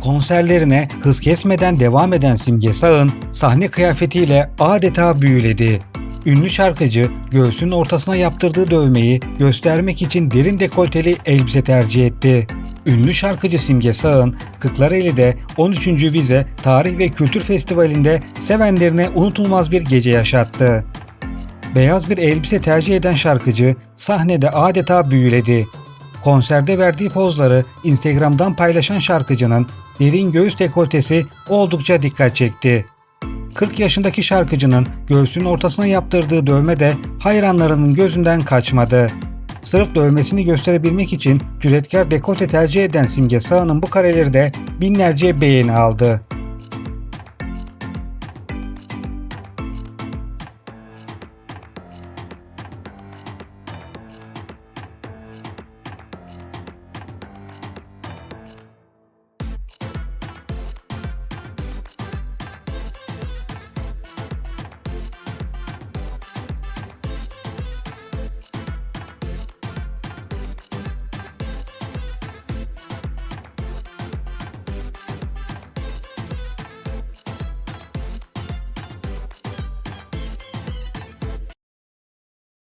Konserlerine hız kesmeden devam eden Simge Sağ'ın sahne kıyafetiyle adeta büyüledi. Ünlü şarkıcı göğsünün ortasına yaptırdığı dövmeyi göstermek için derin dekolteli elbise tercih etti. Ünlü şarkıcı Simge Sağ'ın Kırklareli'de 13. Vize Tarih ve Kültür Festivali'nde sevenlerine unutulmaz bir gece yaşattı. Beyaz bir elbise tercih eden şarkıcı sahnede adeta büyüledi. Konserde verdiği pozları Instagram'dan paylaşan şarkıcının derin göğüs dekoltesi oldukça dikkat çekti. 40 yaşındaki şarkıcının göğsünün ortasına yaptırdığı dövme de hayranlarının gözünden kaçmadı. Sırf dövmesini gösterebilmek için cüretkar dekolte tercih eden Simge Sağ'ın bu kareleri de binlerce beğeni aldı.